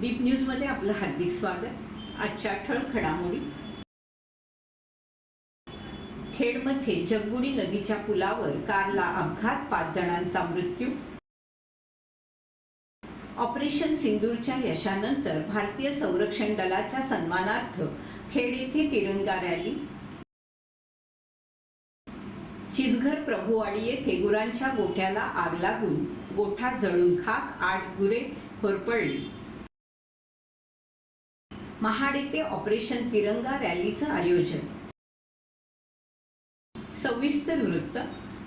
Deep न्यूजमध्ये आपलं हार्दिक स्वागत. आजच्या ठळक घडामोडी. खेडमध्ये जगबुडी नदीच्या पुलावर कारला अपघात पाच जणांचा मृत्यू. ऑपरेशन सिंदूरच्या यशानंतर भारतीय संरक्षण दलाच्या सन्मानार्थ खेड येथे तिरंगा रॅली. चिचघर प्रभुवाडी येथे गुरांच्या गोठ्याला आग लागून गोठा जळून खाक आठ गुरे होरपळली. महाड येथे ऑपरेशन तिरंगा रॅलीचं आयोजन. सविस्तर वृत्त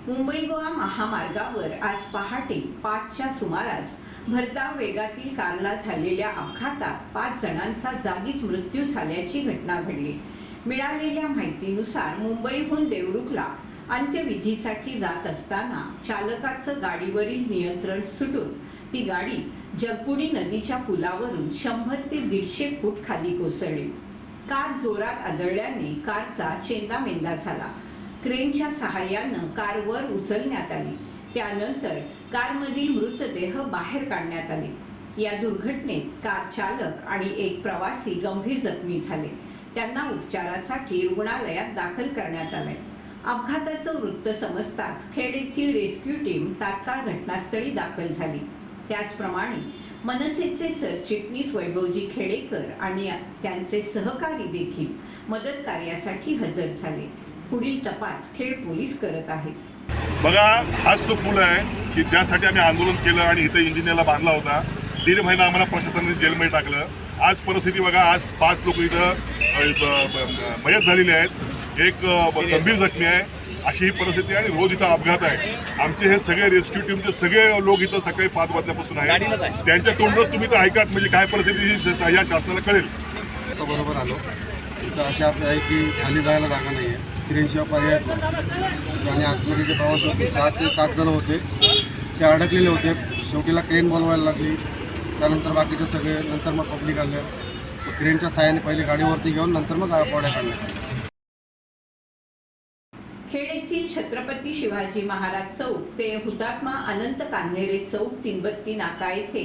मुंबई गोवा महामार्गावर आज पहाटे पाचच्या सुमारास भरधाव वेगातील कारला झालेल्या अपघातात पाच जणांचा जागीच मृत्यू झाल्याची घटना घडली. मिळालेल्या माहितीनुसार मुंबईहून देवरुखला अंत्यविधीसाठी जात असताना चालकाचं गाडीवरील नियंत्रण सुटून ती गाडी जगबुडी नदीच्या पुलावरून शंभर ते दीडशे फूट खाली कोसळली. कार जोरात आदळल्याने कारचा चेंदामेंदा झाला. क्रेनच्या सहाय्यानं कार वर उचलण्यात आली. त्यानंतर कारमधील मृतदेह बाहेर काढण्यात आले. या दुर्घटनेत कार चालक आणि एक प्रवासी गंभीर जखमी झाले. त्यांना उपचारासाठी रुग्णालयात दाखल करण्यात आले. अपघाताचं वृत्त समजताच खेड येथील रेस्क्यू टीम तात्काळ घटनास्थळी दाखल झाली. त्याचप्रमाणे मनसेचे सरचिटणीस वैभवजी खेडेकर आणि त्यांचे सहकारी देखील मदत कार्यासाठी हजर झाले. पुढील तपास खेड पोलीस करत आहेत. बघा हाच तो पूल आहे की ज्यासाठी आम्ही आंदोलन केलं आणि इथं इंजिनियरला बांधला होता. दीड महिना आम्हाला प्रशासनाने जेलमध्ये टाकलं. आज परिस्थिती बघा आज पाच लोक इथं मयत झालेले आहेत. एक गंभीर जखमी आहे. अशी ही परिस्थिती आहे आणि रोज इथं अपघात आहे. आमचे हे सगळे रेस्क्यू टीमचे सगळे लोक इथं सकाळी पाच वाजल्यापासून आहेत. आहे. त्यांच्या तोंडच तुम्ही तर ऐकात म्हणजे काय परिस्थिती ही या शासनाला कळेल. बरोबर आलो. इथं अशा आहे की खाली जायला जागा नाही आहे. क्रेनशिवाय पर्याय. आणि आतमध्ये जे प्रवास होते सात ते सात जण होते. ते अडकलेले होते. शेवटीला क्रेन बोलवायला लागली. त्यानंतर बाकीचे सगळे नंतर मग पब्लिक आले. क्रेनच्या साहाय्याने पहिले गाडीवरती घेऊन नंतर मग पोड्या काढण्यात आल्या छत्रपती शिवाजी महाराज चौक ते हुतात्मा अनंत कान्हेरे चौक तिनबत्ती नाका येथे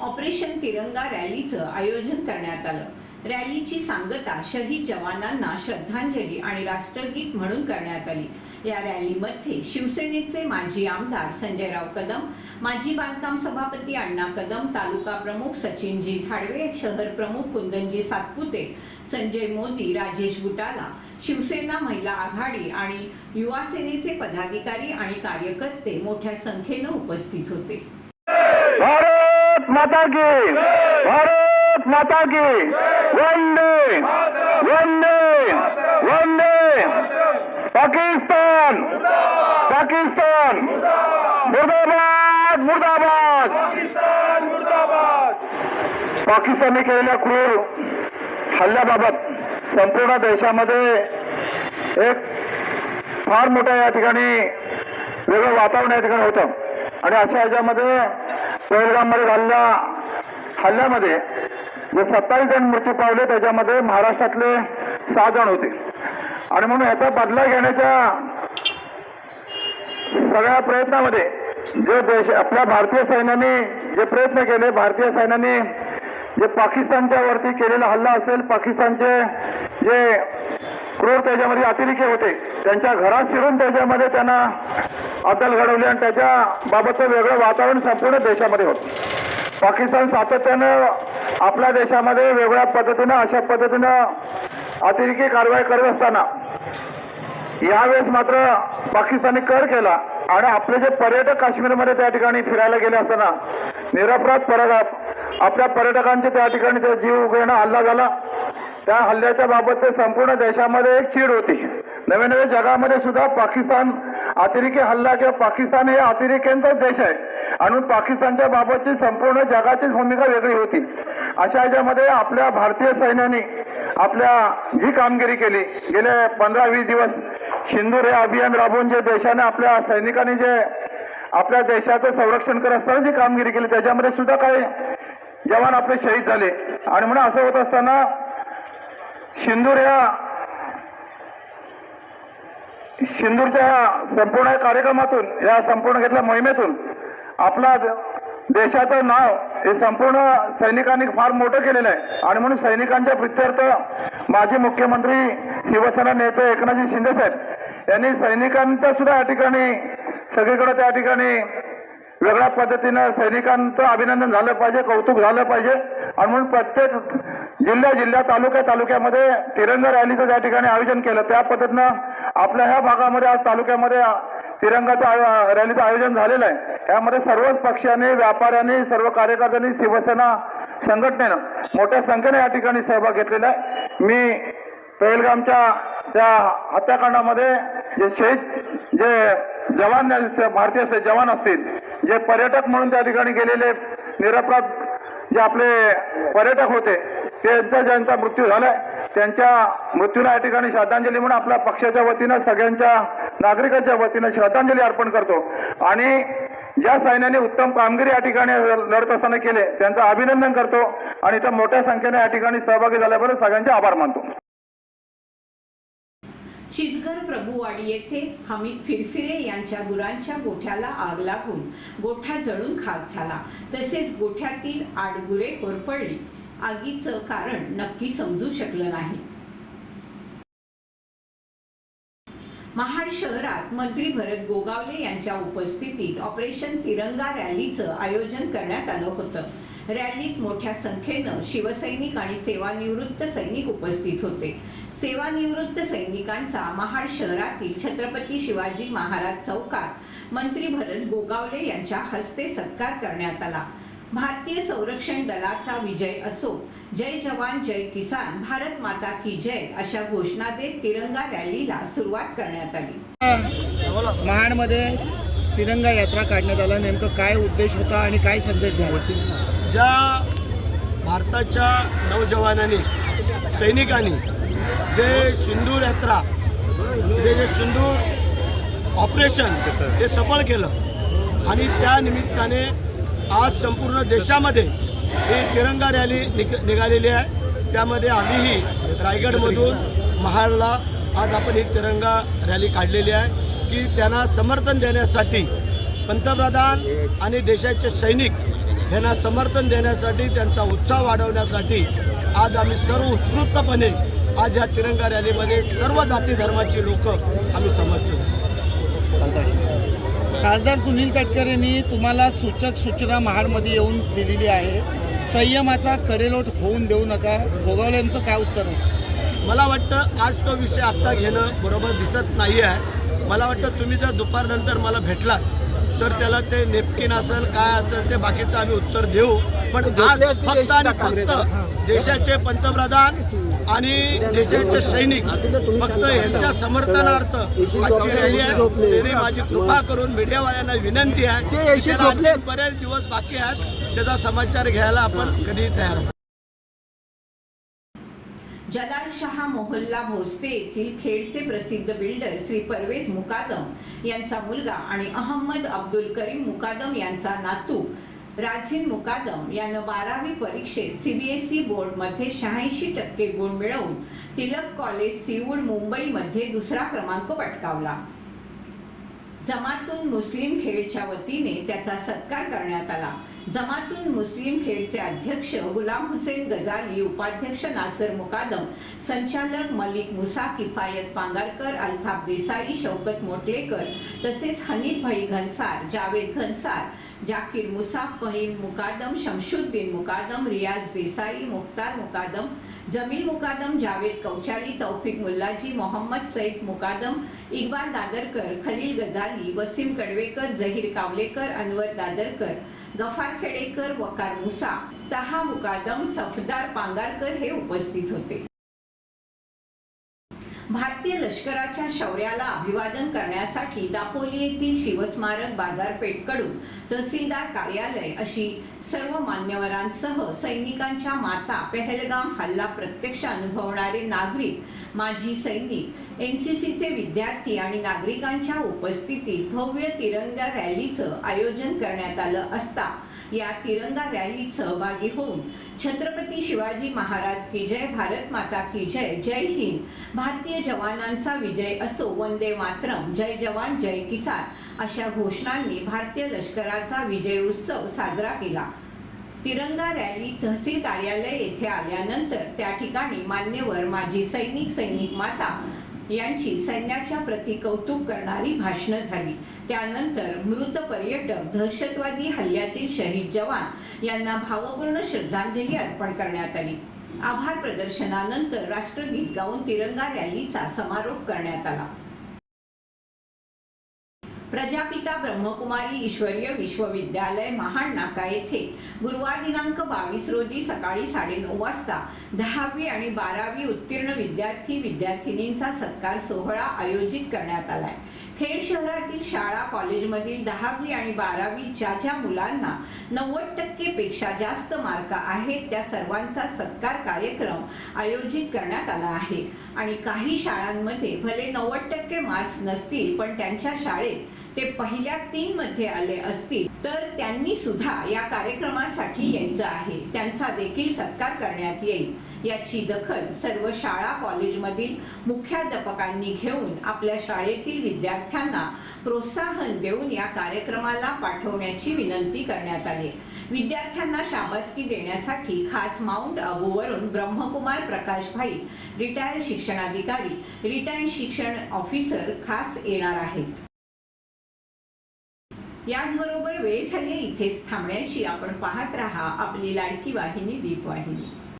ऑपरेशन तिरंगा रॅलीचं आयोजन करण्यात आलं. रॅलीची सांगता शहीद जवानांना श्रद्धांजली आणि राष्ट्रगीत म्हणून करण्यात आली. या रॅलीमध्ये शिवसेनेचे माजी आमदार संजयराव कदम माजी बांधकाम सभापती अण्णा कदम तालुका प्रमुख सचिनजी थाडवे शहर प्रमुख कुंदनजी सातपुते संजय मोदी राजेश बुटाला शिवसेना महिला आघाडी आणि युवा सेनेचे पदाधिकारी आणि कार्यकर्ते मोठ्या संख्येनं उपस्थित होते. भारत माता की भारत माता की. वंदे वंदे वंदे. पाकिस्तान पाकिस्तान. मुर्दाबाद मुर्दाबाद. पाकिस्तानने केलेल्या क्रूर हल्ल्याबाबत संपूर्ण देशामध्ये एक फार मोठ्या या ठिकाणी वेगळं वातावरण या ठिकाणी होतं. आणि अशा ह्याच्यामध्ये पहलगाममध्ये झालेल्या हल्ल्यामध्ये जे सत्तावीस जण मृत्यू पावले त्याच्यामध्ये महाराष्ट्रातले सहा जण होते. आणि म्हणून याचा बदला घेण्याच्या सगळ्या प्रयत्नामध्ये जे देश आपल्या भारतीय सैन्याने जे प्रयत्न केले भारतीय सैन्याने जे पाकिस्तानच्या वरती केलेला हल्ला असेल पाकिस्तानचे जे क्रूर त्याच्यामध्ये अतिरेकी होते त्यांच्या घरात शिरून त्याच्यामध्ये त्यांना अदल घडवली आणि त्याच्या बाबतचं वेगळं वातावरण संपूर्ण देशामध्ये होतं. पाकिस्तान सातत्यानं आपल्या देशामध्ये वेगळ्या पद्धतीनं अशा पद्धतीनं अतिरेकी कारवाई करत असताना यावेळेस मात्र पाकिस्तानी कर केला आणि आपले जे पर्यटक काश्मीरमध्ये त्या ठिकाणी फिरायला गेले असताना निरपराध पर्यटक आपल्या पर्यटकांचे त्या ठिकाणी ते जीव घेणं हल्ला झाला. त्या हल्ल्याच्या बाबतचे संपूर्ण देशामध्ये एक चीड होती. नवे नवे जगामध्ये सुद्धा पाकिस्तान अतिरेकी हल्ला किंवा पाकिस्तान हे अतिरेक्यांचाच देश आहे. आणि पाकिस्तानच्या बाबतची संपूर्ण जगाचीच भूमिका वेगळी होती. अशा याच्यामध्ये आपल्या भारतीय सैन्याने आपल्या जी कामगिरी केली गेले पंधरा वीस दिवस शिंदूर हे अभियान राबवून जे देशाने आपल्या सैनिकांनी जे आपल्या देशाचं संरक्षण करत असताना जी कामगिरी केली त्याच्यामध्ये सुद्धा काही जवान आपले शहीद झाले. आणि म्हणून असं होत असताना शिंदूर या सिंदूरच्या संपूर्ण कार्यक्रमातून या संपूर्ण घेतल्या मोहिमेतून आपला द- देशाचं नाव हे संपूर्ण सैनिकांनी फार मोठं केलेलं आहे. आणि म्हणून सैनिकांच्या प्रित्यर्थ माजी मुख्यमंत्री शिवसेना नेते एकनाथजी शिंदे साहेब यांनी सैनिकांचा सुद्धा या ठिकाणी सगळीकडे त्या ठिकाणी वेगळ्या पद्धतीनं सैनिकांचं अभिनंदन झालं पाहिजे कौतुक झालं पाहिजे. आणि म्हणून प्रत्येक जिल्ह्या जिल्ह्या तालुक्या तालुक्यामध्ये तिरंगा रॅलीचं ज्या ठिकाणी आयोजन केलं. त्या पद्धतीनं आपल्या ह्या भागामध्ये आज तालुक्यामध्ये तिरंगाचं आयो- रॅलीचं आयोजन झालेलं आहे. यामध्ये सर्वच पक्षांनी व्यापाऱ्यांनी सर्व कार्यकर्त्यांनी शिवसेना संघटनेनं मोठ्या संख्येने या ठिकाणी सहभाग घेतलेला आहे. मी पेहलगामच्या त्या हत्याकांडामध्ये जे शहीद जे जवान भारतीय असते जवान असतील जे पर्यटक म्हणून त्या ठिकाणी गेलेले निरपराध जे आपले पर्यटक होते त्यांचा ज्यांचा मृत्यू झालाय त्यांच्या मृत्यूला या ठिकाणी श्रद्धांजली म्हणून आपल्या पक्षाच्या वतीनं सगळ्यांच्या नागरिकांच्या वतीनं श्रद्धांजली अर्पण करतो. आणि ज्या सैन्याने उत्तम कामगिरी या ठिकाणी लढत असताना केले त्यांचं अभिनंदन करतो. आणि इथं मोठ्या संख्येने या ठिकाणी सहभागी झाल्याबद्दल सगळ्यांचे आभार मानतो. शिजगर प्रभुवाडी येथे हमीद फिरफिरे यांच्या गुरांच्या गोठ्याला आग लागून गोठा जळून खाक झाला. तसेच गोठ्यातील आठ गुरे आगीचं कारण नक्की समजू शकलं नाही. महाड शहरात मंत्री भरत गोगावले यांच्या उपस्थितीत ऑपरेशन तिरंगा रॅलीचं आयोजन करण्यात आलं होतं. रॅलीत मोठ्या संख्येनं शिवसैनिक आणि सेवानिवृत्त सैनिक उपस्थित होते. सेवानिवृत्त सैनिकांचा महाड शहरातील छत्रपती शिवाजी महाराज चौकात मंत्री भरत गोगावले यांच्या हस्ते सत्कार करण्यात आला. भारतीय संरक्षण दलाचा विजय असो. जय जवान जय किसान. भारत माता की जय अशा घोषणा देत तिरंगा रॅलीला सुरुवात करण्यात आली. महाडमध्ये तिरंगा यात्रा काढण्यात आला. नेमकं काय उद्देश होता आणि काय संदेश द्यावा? ज्या भारताच्या नौजवानांनी सैनिकांनी जे सिंदूर यात्रा जे जे सिंदूर ऑपरेशन हे सफळ केलं आणि त्या निमित्ताने आज संपूर्ण देशामध्ये ही तिरंगा रॅली निक निघालेली आहे. त्यामध्ये आम्हीही रायगडमधून महाडला आज आपण ही तिरंगा रॅली काढलेली आहे की त्यांना समर्थन देण्यासाठी पंतप्रधान आणि देशाचे सैनिक यांना समर्थन देण्यासाठी त्यांचा उत्साह वाढवण्यासाठी आज आम्ही सर्व उत्स्फूर्तपणे आज या तिरंगा रॅलीमध्ये सर्व जाती धर्माची लोक आम्ही समजतो खासदार सुनील तटकरे यांनी तुम्हाला सूचक सूचना महाडमध्ये येऊन दिलेली आहे. संयमाचा कडेलोट होऊन देऊ नका. गोगावल्यांचं काय उत्तर आहे? मला वाटतं आज तो विषय आत्ता घेणं बरोबर दिसत नाही आहे मला वाटतं तुम्ही जर दुपारनंतर मला भेटलात तर त्याला ते नेपकिन असेल काय असेल ते बाकीचं आम्ही उत्तर देऊ. पण आज फक्त आणि फक्त देशाचे पंतप्रधान आणि देशाचे सैनिक फक्त यांच्या समर्थनार्थ आजची रॅली आहे. तरी माझी कृपा करून मीडियावाल्यांना विनंती आहे बरेच दिवस बाकी आहेत. त्याचा समाचार घ्यायला आपण कधी तयार. जलाल शहा मोहल्ला भोसते येथील खेडचे प्रसिद्ध बिल्डर श्री परवेज मुकादम यांचा मुलगा आणि अहमद अब्दुल करीम मुकादम यांचा नातू राझीन मुकादम यानं बारावी परीक्षेत सीबीएसई बोर्डमध्ये शहाऐंशी टक्के गुण मिळवून तिलक कॉलेज सिवूड मुंबईमध्ये दुसरा क्रमांक पटकावला. जमातून मुस्लिम खेळच्या वतीने त्याचा सत्कार करण्यात आला. जमातुल मुस्लिम खेडचे अध्यक्ष गुलाम हुसेन गजाली उपाध्यक्ष नासर मुकादम संचालक मलिक मुसा किफायत पांगारकर अल्ताफ देसाई शौकत मोटलेकर तसेच हनीफ भाई घनसार जावेद घनसार जाकीर मुसा फहीम मुकादम शमशुद्दीन मुकादम रियाज देसाई मुख्तार मुकादम जमील मुकादम जावेद कौचाली तौफिक मुल्लाजी मोहम्मद सईद मुकादम इक्बाल दादरकर खलील गजाली वसीम कडवेकर जहीर कावलेकर अनवर दादरकर गफार खेडेकर वकार मुसा तहा मुकादम सफदार पांगारकर हे उपस्थित होते. भारतीय लष्कराच्या शौर्याला अभिवादन करण्यासाठी दापोली येथील शिवस्मारक बाजारपेठकडून तहसीलदार कार्यालय अशी सर्व मान्यवरांसह सैनिकांच्या माता पहलगाम हल्ला प्रत्यक्ष अनुभवणारे नागरिक माजी सैनिक एन सी सीचे विद्यार्थी आणि नागरिकांच्या उपस्थितीत भव्य तिरंगा रॅलीचं आयोजन करण्यात आलं असता या तिरंगा रॅलीत सहभागी होऊन छत्रपती शिवाजी महाराज की जय भारत माता की जय जय हिंद भारतीय जवानांचा विजय असो वंदे मातरम जय जवान जय किसान अशा घोषणांनी भारतीय लष्कराचा विजय उत्सव साजरा केला. तिरंगा रॅली तहसील कार्यालय येथे आल्यानंतर त्या ठिकाणी मान्यवर माजी सैनिक सैनिक माता यांची सैन्याच्या प्रति कौतुक करणारी भाषणं झाली. त्यानंतर मृत पर्यटक दहशतवादी हल्ल्यातील शहीद जवान यांना भावपूर्ण श्रद्धांजली अर्पण करण्यात आली. आभार प्रदर्शनानंतर राष्ट्रगीत गाऊन तिरंगा रॅलीचा समारोप करण्यात आला. प्रजापिता ब्रह्मकुमारी ईश्वरीय विश्वविद्यालय महाड नाका येथे गुरुवार दिनांक बावीस रोजी सकाळी साडेनऊ वाजता दहावी आणि बारावी उत्तीर्ण विद्यार्थी विद्यार्थिनींचा सत्कार सोहळा आयोजित करण्यात आलाय. खेड शहरातील शाळा कॉलेजमधील दहावी आणि बारावी ज्या ज्या मुलांना नव्वद टक्के पेक्षा जास्त मार्क आहेत त्या सर्वांचा सत्कार कार्यक्रम आयोजित करण्यात आला आहे. आणि काही शाळांमध्ये भले नव्वद टक्के मार्क्स नसतील पण त्यांच्या शाळेत ते पहिल्या तीन मध्ये आले असतील तर त्यांनी सुद्धा या कार्यक्रमासाठी यायचं आहे. त्यांचा देखील सत्कार करण्यात येईल. याची दखल सर्व शाळा कॉलेजमधील मुख्याध्यापकांनी घेऊन आपल्या शाळेतील विद्यार्थ्यांना प्रोत्साहन देऊन या कार्यक्रमाला पाठवण्याची विनंती करण्यात आली. विद्यार्थ्यांना शाबासकी देण्यासाठी खास माउंट आबूवरून ब्रह्मकुमार प्रकाश भाई रिटायर्ड शिक्षणाधिकारी रिटायर्ड शिक्षण ऑफिसर खास येणार आहेत. याचबरोबर वेळ झाली इथेच थांबण्याची. आपण पाहत राहा आपली लाडकी वाहिनी दीपवाहिनी.